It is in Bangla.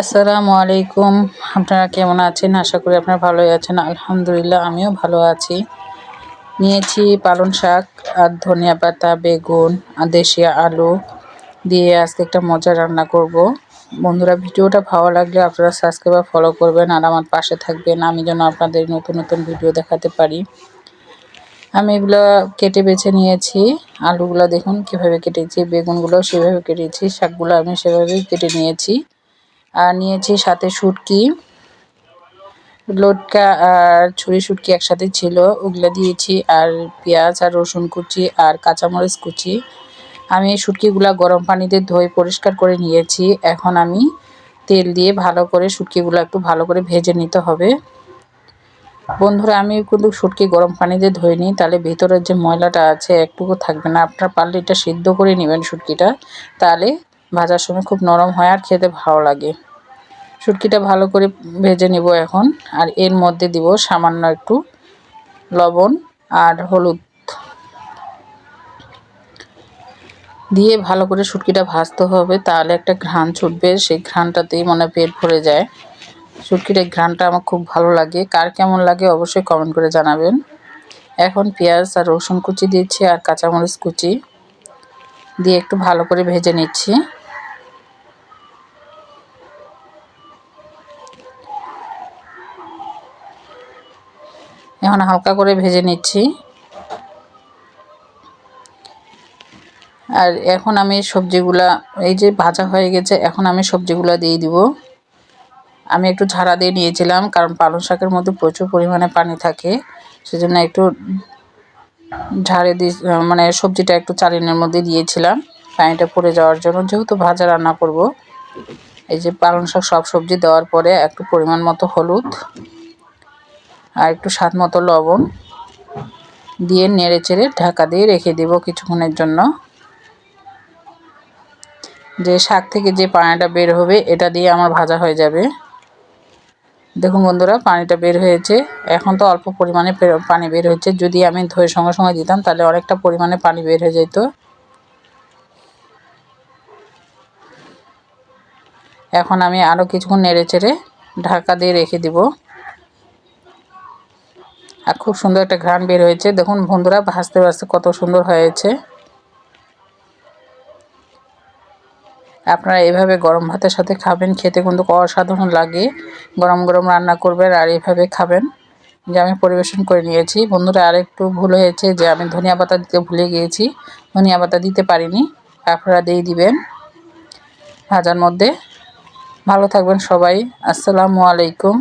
আসসালামু আলাইকুম। আপনারা কেমন আছেন? আশা করি আপনারা ভালোই আছেন। আলহামদুলিল্লাহ, আমিও ভালো আছি। নিয়েছি পালং শাক আর ধনিয়া পাতা, বেগুন আর দেশি আলু দিয়ে আজকে একটা মজা রান্না করব। বন্ধুরা, ভিডিওটা ভালো লাগলে আপনারা সাবস্ক্রাইব ফলো করবেন আর আমার পাশে থাকবেন। আমি যেন আপনাদের নতুন নতুন ভিডিও দেখাতে পারি। আমি এগুলো কেটে বেছে নিয়েছি। আলুগুলো দেখুন কীভাবে কেটেছি, বেগুনগুলো সেভাবে কেটেছি, শাকগুলো আমি সেভাবেই কেটে নিয়েছি। আর নিয়েছি সাথে শুটকি। লোটকা আর ছুরি শুটকি একসাথে ছিল, ওগুলো দিয়েছি আর পেঁয়াজ আর রসুন কুচি আর কাঁচামরিচ কুচি। আমি এই শুটকিগুলো গরম পানিতে ধুয়ে পরিষ্কার করে নিয়েছি। এখন আমি তেল দিয়ে ভালো করে শুটকিগুলো একটু ভালো করে ভেজে নিতে হবে। বন্ধুরা, আমি কিন্তু শুটকি গরম পানিতে ধুয়ে নিই, তাহলে ভিতরের যে ময়লাটা আছে, একটুকু থাকবে না। আপনার পারলে এটা সিদ্ধ করে নেবেন শুটকিটা। তাহলে ভাজার সময় খুব নরম হয় আর খেতে ভালো লাগে। শুটকিটা ভালো করে ভেজে নিব এখন। আর এর মধ্যে দিব সামান্য একটু লবণ আর হলুদ। দিয়ে ভালো করে শুটকিটা ভাজতে হবে, তাহলে একটা ঘ্রাণ ছুটবে। সেই ঘ্রাণটাতেই মনে পেট ভরে যায়। শুটকির এই ঘ্রাণটা আমার খুব ভালো লাগে। কার কেমন লাগে অবশ্যই কমেন্ট করে জানাবেন। এখন পেঁয়াজ আর রসুন কুচি দিচ্ছি আর কাঁচামরিচ কুচি দিয়ে একটু ভালো করে ভেজে নিচ্ছি। এখন হালকা করে ভেজে নিচ্ছি। আর এখন আমি সবজিগুলা, এই যে ভাজা হয়ে গেছে, এখন আমি সবজিগুলা দিয়ে দিব। আমি একটু ঝাড়া দিয়ে নিয়েছিলাম, কারণ পালং শাকের মধ্যে প্রচুর পরিমাণে পানি থাকে। সেজন্য একটু ঝাড়ে দিয়ে মানে সবজিটা একটু চালিনের মধ্যে দিয়েছিলাম। পানিটা পড়ে যাওয়ার জন্য যেহেতু ভাজা রান্না করব। এই যে পালং শাক সব সবজি দেওয়ার পরে একটু পরিমাণ মতো হলুদ। আর একটু স্বাদ মতো লবণ দিয়ে নেড়ে চেড়ে ঢাকা দিয়ে রেখে দেব কিছুক্ষণের জন্য। যে শাক থেকে যে পানিটা বের হবে, এটা দিয়ে আমার ভাজা হয়ে যাবে। দেখুন বন্ধুরা, পানিটা বের হয়েছে। এখন তো অল্প পরিমাণে পানি বের হয়েছে। যদি আমি ধুয়ে সঙ্গে সঙ্গে দিতাম, তাহলে অনেকটা পরিমাণে পানি বের হয়ে যেত। এখন আমি আরও কিছুক্ষণ নেড়ে চেড়ে ঢাকা দিয়ে রেখে দিব। আর খুব সুন্দর একটা ঘ্রাণ বের হয়েছে। দেখুন বন্ধুরা ভাজতে ভাজতে কত সুন্দর হয়েছে। আপনারা এভাবে গরম ভাতের সাথে খাবেন, খেতে কিন্তু অসাধারণ লাগে। গরম গরম রান্না করবেন আর এইভাবে খাবেন। যে আমি পরিবেশন করে নিয়েছি। বন্ধুরা, আরেকটু ভুল হয়েছে যে আমি ধনিয়া পাতা দিতে ভুলে গিয়েছি। ধনিয়া পাতা দিতে পারিনি। আপনারা দিয়ে দিবেন ভাজার মধ্যে। ভালো থাকবেন সবাই। আসসালামু আলাইকুম।